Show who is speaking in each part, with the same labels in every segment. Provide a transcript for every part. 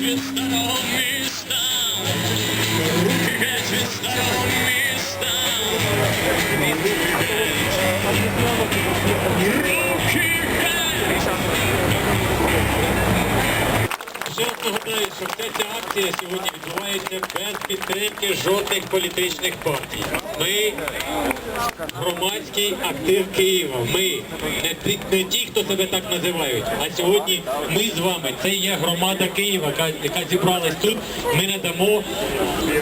Speaker 1: від старого міста,
Speaker 2: що вся ця акція сьогодні відбувається без підтримки жодних політичних партій. Ми громадський актив Києва. Ми не не ті, хто себе так називають. А сьогодні ми з вами. Це є громада Києва, яка зібралась тут. Ми не дамо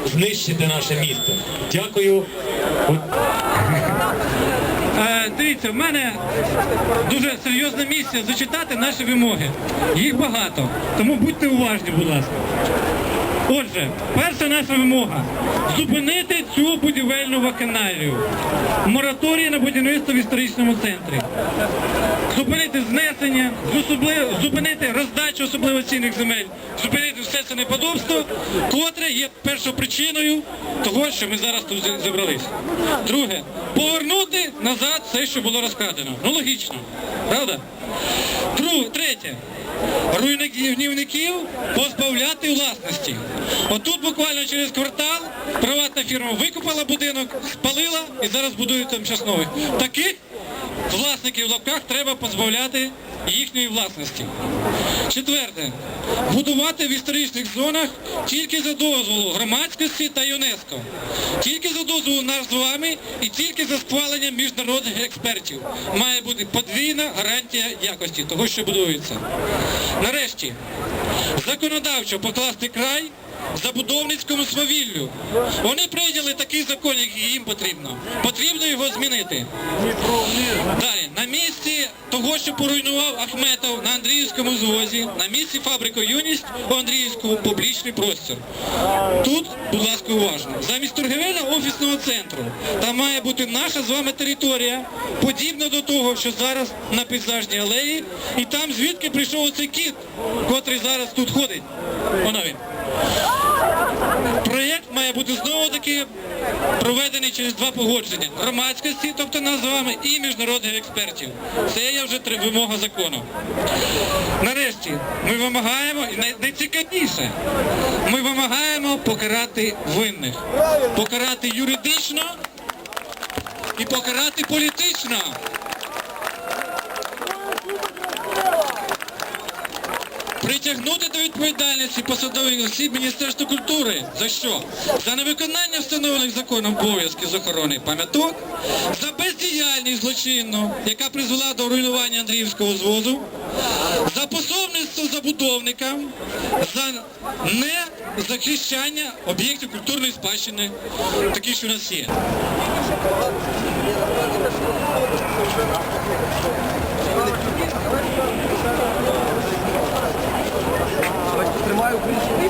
Speaker 2: знищити наше місто. Дякую.
Speaker 3: Дивіться, в мене дуже серйозна місія зачитати наші вимоги. Їх багато, тому будьте уважні, будь ласка. Отже, перша наша вимога зупинити цю будівельну вакханалію. Мораторій на будівництво в історичному центрі. Зупинити знесення, зупинити роздачу особливо цінних земель, зупинити все це неподобство, котре є першопричиною того, що ми зараз тут зі- зібрались. Друге, повернути назад все, що було розкрадено. Ну логічно, правда? Третє. Руйнівників позбавляти власності. Отут буквально через квартал приватна фірма викупила будинок, спалила і зараз будує там щось. Таких власників в лапках треба позбавляти їхньої власності. Четверте. Будувати в історичних зонах тільки за дозволу громадськості та ЮНЕСКО. Тільки за дозволу нас з вами і тільки за схваленням міжнародних експертів. Має бути подвійна гарантія якості того, що будується. Нарешті, законодавчо покласти край забудовницькому свавіллю. Вони прийняли такий закон, який їм потрібно. Потрібно його змінити. Далі, на місці того, що поруйнував Ахметов на Андріївському звозі, на місці фабрику Юність у Андріївському публічний простір. Тут, будь ласка, уважно. Замість торгівельного офісного центру там має бути наша з вами територія, подібна до того, що зараз на пейзажній алеї, і там звідки прийшов цей кіт, котрий зараз тут ходить. Воно він. Проєкт має бути знову таки проведений через два погодження громадськості, тобто нас з вами, і міжнародних експертів. Це є вже вимога закону. Нарешті ми вимагаємо, і найцікавіше, ми вимагаємо покарати винних. Покарати юридично і покарати політично. Притягнути до відповідальності посадових осіб Міністерства культури. За що? За невиконання встановлених законом обов'язків з охорони пам'яток, за бездіяльність злочинну, яка призвела до руйнування Андріївського звозу, за пособництво забудовникам, за незахищання об'єктів культурної спадщини, такі, що у нас є.
Speaker 4: Тримаю українську мову. Тримаю.